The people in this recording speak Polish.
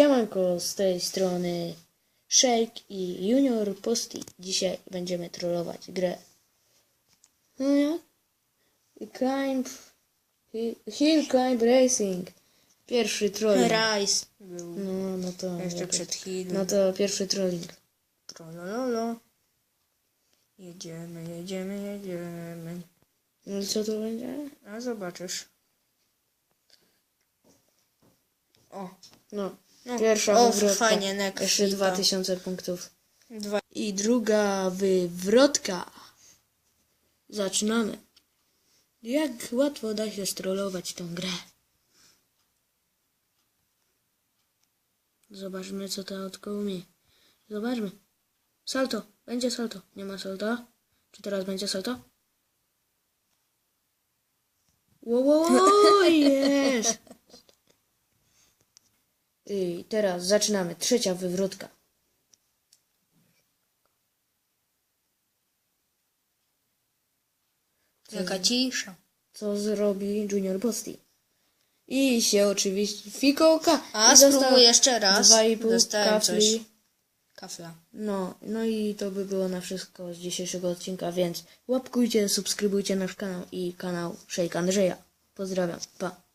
Siemanko, z tej strony Shake i Junior Posty. Dzisiaj będziemy trollować grę. No jak? Climb... Hi- Hill Climb Racing. Pierwszy trolling. Rice był No, no to... jeszcze jakoś- przed chwilą. No to pierwszy trolling. Trolololo. Jedziemy, jedziemy, jedziemy. No co to będzie? A zobaczysz. O, No, no. pierwsza o wywrotka. fajnie. Jeszcze 2000 punktów. Dwa. I druga wywrotka. Zaczynamy. Jak łatwo da się strollować tą grę. Zobaczmy, co ta autko umie. Zobaczmy. Salto. Będzie salto. Nie ma salta. Czy teraz będzie salto? Wow, wow, wow, jest. I teraz zaczynamy. Trzecia wywrotka. Jaka cisza. co zrobi Junior Posty. I się oczywiście fikołka. A I spróbuj jeszcze raz. Dwa i pół Dostałem coś. kafli. Kafla. No, no i to by było na wszystko z dzisiejszego odcinka, więc łapkujcie, subskrybujcie nasz kanał i kanał Shake Andrzeja. Pozdrawiam, pa.